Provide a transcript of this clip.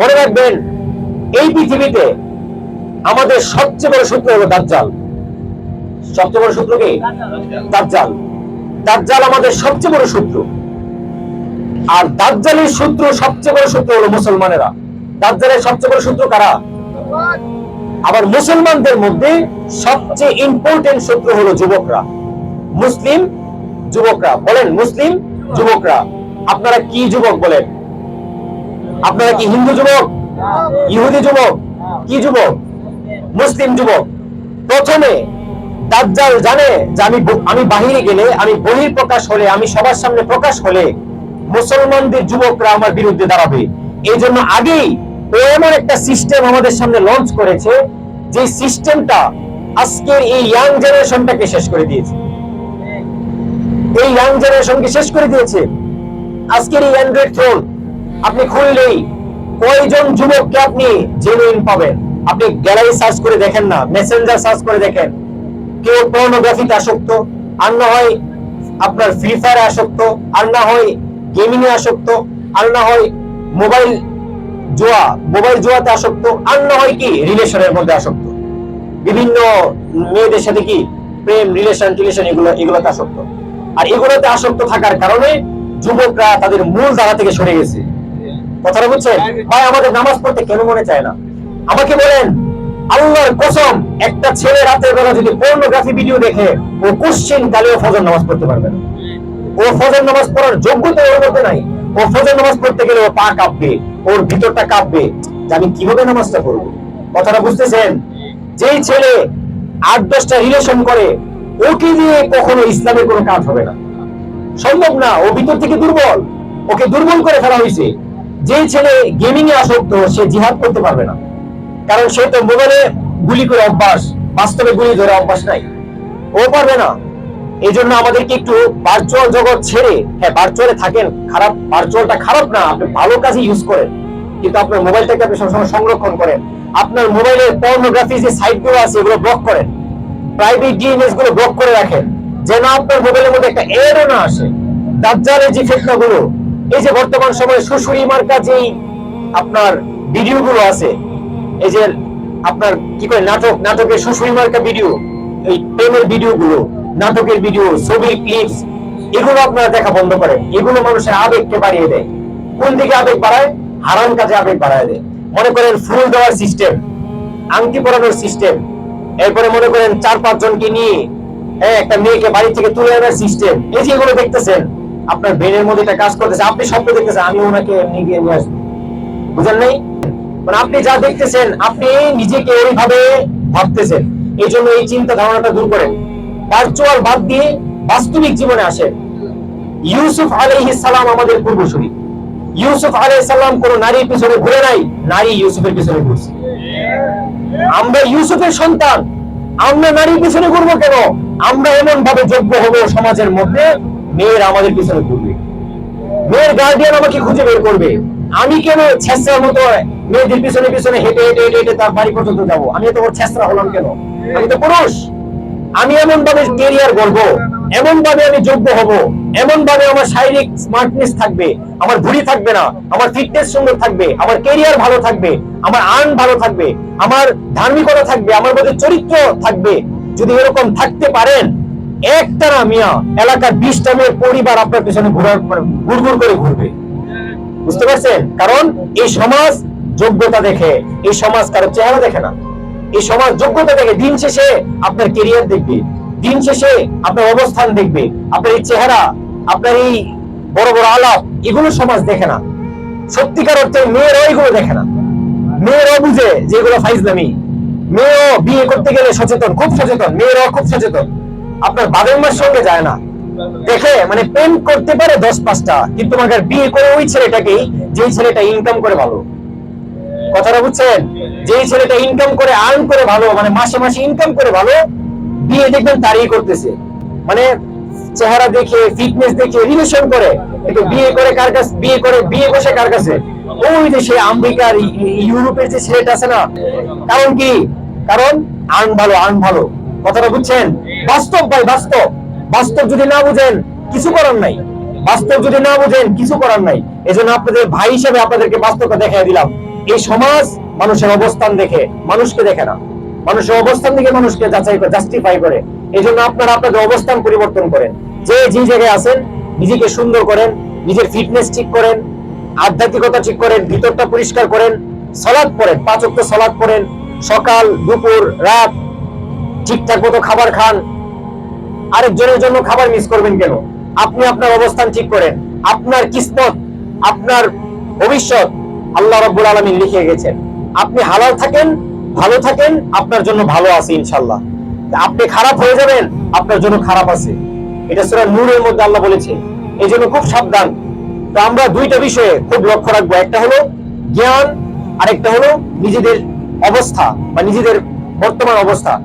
মনে রাখবেন, এই পৃথিবীতে আমাদের সবচেয়ে বড় শত্রু হলো দাজ্জাল। সবচেয়ে বড় শত্রু কি? দাজ্জাল। দাজ্জাল আমাদের সবচেয়ে বড় শত্রু। আর দাজ্জালের শত্রু, সবচেয়ে বড় শত্রু হলো মুসলমানেরা। দাজ্জালের সবচেয়ে বড় শত্রু কারা? আবার মুসলমানদের মধ্যে সবচেয়ে ইম্পর্টেন্ট শত্রু হলো যুবকরা। মুসলিম যুবকরা। বলেন, মুসলিম যুবকরা। আপনারা কি যুবক বলেন? আপনারা কি হিন্দু যুবক? ইহুদি যুবক? কি যুবক? মুসলিম যুবক? প্রথমে দাজ্জাল জানে যে আমি আমি বাহিরে গেলে, আমি বহির প্রকাশ হলে, আমি সবার সামনে প্রকাশ হলে মুসলমানদের যুবকরা আমার বিরুদ্ধে দাঁড়াবে। এই জন্য আগেই এমন একটা সিস্টেম আমাদের সামনে লঞ্চ করেছে, যে সিস্টেমটা আজকের এই ইয়াং জেনারেশনটাকে শেষ করে দিয়েছে। এই ইয়াং জেনারেশনকে শেষ করে দিয়েছে। আজকের এই অ্যান্ড্রয়েড ফোন আপনি খুললেই কয়জন যুবককে আপনি জেনুইন পাবেন? আপনি গ্যালারি সার্চ করে দেখেন না মেসেঞ্জার সার্চ করে দেখেন। কেউ পর্নোগ্রাফিতে আসক্ত, আর না হয় আপনার ফ্রি ফায়ারে আসক্ত, আর না হয় গেমিং এ আসক্ত, আর না হয় মোবাইল জুয়া মোবাইল জুয়াতে আসক্ত, আর না হয় কি রিলেশনের মধ্যে আসক্ত। বিভিন্ন মেয়েদের সাথে কি, প্রেম রিলেশন টিলেশন এগুলো এগুলোতে আসক্ত। আর এগুলোতে আসক্ত থাকার কারণে যুবকরা তাদের মূল ধারা থেকে সরে গেছে। কথাটা বুঝছেন? ভাই আমাদের নামাজ পড়তে কেন মনে চায় না? আমাকে বলেন, আল্লাহর কসম, একটা ছেলে রাতের বেলা যদি পর্নোগ্রাফি ভিডিও দেখে, ও কোশ্চেন কালেও ফজর নামাজ পড়তে পারবে না। ও ফজর নামাজ পড়ার যোগ্যতা ওর মধ্যে নাই। ও ফজর নামাজ পড়তে গেলে ও পা কাঁপবে, ওর ভিতরটা কাঁপবে। যে আমি কীভাবে নামাজটা পড়ব? কথাটা বুঝতেছেন? যেই ছেলে আট দশটা রিলেশন করে, ওকে দিয়ে কখনো ইসলামের কোনো কাজ হবে না। সম্ভব না, ও ভিতর থেকে দুর্বল। ওকে দুর্বল করে ফেলা হয়েছে। যে ছেলে গেমিং এ আসক্ত, সে জিহাদ করতে পারবে না। কারণ সে তো মোবাইলে গুলি করে অভ্যাস, বাস্তবে গুলি ধরে অভ্যাস নাই। ও পারবে না। এই জন্য আমাদেরকে একটু ভার্চুয়াল জগৎ ছেড়ে হ্যাঁ ভার্চুয়ালে থাকেন, খারাপ ভার্চুয়ালটা খারাপ না, আপনি ভালো কাজে ইউজ করেন। কিন্তু আপনার মোবাইলটাকে আপনি সবসময় সংরক্ষণ করেন। আপনার মোবাইলের পর্নোগ্রাফি যে সাইটগুলো আছে, এগুলো ব্লক করেন। প্রাইভেট ডিএনএসগুলো ব্লক করে রাখেন। যেন আপনার মোবাইলের মধ্যে একটা এরও না আসে। দাজ্জালের যে ফেতনা গুলো এই যে বর্তমান সময়ে শ্বশুরি মার্কা যেই আপনার ভিডিও গুলো আছে, এই যে আপনার কি করে নাটক, নাটকের শ্বশুরি মার্কা ভিডিও, এই প্রেমের ভিডিও গুলো নাটকের ভিডিও, ছবির ক্লিপস এগুলো আপনারা দেখা বন্ধ করেন। এগুলো মানুষের আবেগকে বাড়িয়ে দেয়। কোন দিকে আবেগ বাড়ায়? হারাম কাজে আবেগ বাড়ায় দেয়। মনে করেন ফুল দেওয়ার সিস্টেম আংটি পরানোর সিস্টেম এরপরে মনে করেন চার পাঁচ জনকে নিয়ে হ্যাঁ একটা মেয়েকে বাড়ি থেকে তুলে আনার সিস্টেম এই যে এগুলো দেখতেছেন আপনার ব্রেনের মধ্যে একটা কাজ করতেছে, আপনি স্বপ্ন দেখতেছেন, আমি ওনাকে গিয়ে নিয়ে আসব। বুঝলেন নাই? মানে আপনি যা দেখতেছেন, আপনি নিজেকে এইভাবে ভাবতেছেন। এই জন্য এই চিন্তা ধারণাটা দূর করেন। ভার্চুয়াল বাদ দিয়ে বাস্তবিক জীবনে আসেন। ইউসুফ আলাইহিস সালাম আমাদের পূর্বসূরি। ইউসুফ আলাইহিস সালাম কোন নারীর পিছনে ঘুরে নাই, নারী ইউসুফের পিছনে ঘুরছে। আমরা ইউসুফের সন্তান, আমরা নারীর পিছনে ঘুরবো কেন? আমরা এমন ভাবে যোগ্য হব সমাজের মধ্যে মেয়ের আমাদের পিছনে ঘুরবে। মেয়ের গার্ডিয়ান আমাকে খুঁজে বের করবে। আমি কেন ছেসরার মতো মেয়েদের পিছনে পিছনে হেঁটে হেঁটে হেঁটে হেঁটে তার বাড়ি পর্যন্ত যাব? আমি তো ওর ছেসরা হলাম কেন? আমি তো পুরুষ। আমি এমন ভাবে কেরিয়ার গড়ব এমন ভাবে আমি যোগ্য হব এমন ভাবে আমার শারীরিক স্মার্টনেস থাকবে, আমার ভুড়ি থাকবে না, আমার ফিটনেস সুন্দর থাকবে, আমার কেরিয়ার ভালো থাকবে, আমার আর্ন ভালো থাকবে, আমার ধার্মিকতা থাকবে, আমার মধ্যে চরিত্র থাকবে। যদি এরকম থাকতে পারেন একটা না মিয়া এলাকার বিশটা মেয়ের পরিবার আপনার পেছনে ঘুরার ঘুরঘুর করে ঘুরবে। বুঝতে পারছেন? কারণ এই সমাজ যোগ্যতা দেখে, এই সমাজ কারও চেহারা দেখে না। এই সমাজ যোগ্যতা দেখে দিন শেষে আপনার কেরিয়ার দেখবে, দিন শেষে আপনার অবস্থান দেখবে, আপনার এই চেহারা, আপনার এই বড় বড় আলাপ, এগুলো সমাজ দেখে না। সত্যিকার অর্থে মেয়েরাও এগুলো দেখে না। মেয়েরাও বুঝে যে এগুলো ফাইজলামি। মেয়েও বিয়ে করতে গেলে সচেতন, খুব সচেতন, মেয়েরাও খুব সচেতন। আপনার বাবার মার সঙ্গে যায় না। দেখে মানে প্রেম করতে পারে দশ পাঁচটা, কিন্তু মাগার বিয়ে করে ওই ছেলেটাকেই যে ছেলেটা ইনকাম করে ভালো। কথাটা বুঝছেন? যেই ছেলেটা ইনকাম করে আর্ন করে ভালো মানে মাসে মাসে ইনকাম করে ভালো, বিয়ে দেখবেন তারই করতেছে। মানে চেহারা দেখে ফিটনেস দেখে রিলেশন করে, কিন্তু বিয়ে করে কার কাছে, বিয়ে করে, বিয়ে বসে কার কাছে? ওই যে সে আমেরিকার ইউরোপের যে ছেলেটা আছে না, কারণ কি? কারণ আর্ন ভালো আর্ন ভালো। কথাটা বুঝছেন? বাস্তব ভাই, বাস্তব। বাস্তব যদি না বুঝেন, কিছু করার নাই। বাস্তব যদি না বুঝেন, কিছু করার নাই। এজন্য আপনাদের ভাই হিসেবে আপনাদেরকে বাস্তবটা দেখাই দিলাম। এই সমাজ মানুষের অবস্থান দেখে মানুষকে দেখে না। মানুষের অবস্থান দেখে মানুষকে যাচাই করে জাস্টিফাই করে। এই জন্য আপনারা আপনাদের অবস্থান পরিবর্তন করেন। যে যে জায়গায় আছেন, নিজেকে সুন্দর করেন, নিজের ফিটনেস ঠিক করেন, আধ্যাত্মিকতা ঠিক করেন, ভিতরটা পরিষ্কার করেন, সলাদ পড়েন, পাঁচ অক্ট সলাদ পড়েন, সকাল, দুপুর, রাত ঠিকঠাক মতো খাবার খান। আরেকজনের জন্য খাবার মিস করবেন কেন? আপনি আপনার অবস্থান ঠিক করেন। আপনার কিসমত, আপনার ভবিষ্যৎ আল্লাহ রাব্বুল আলামিন লিখে গেছেন। আপনি হালাল থাকেন, ভালো থাকেন, আপনার জন্য ভালো আছে ইনশাল্লাহ আপনি খারাপ হয়ে যাবেন, আপনার জন্য খারাপ আছে। এটা সূরা নূরের মধ্যে আল্লাহ বলেছে। এই জন্য খুব সাবধান। তো আমরা দুইটা বিষয়ে খুব লক্ষ্য রাখব। একটা হলো জ্ঞান, আরেকটা হলো নিজেদের অবস্থা বা নিজেদের বর্তমান অবস্থা।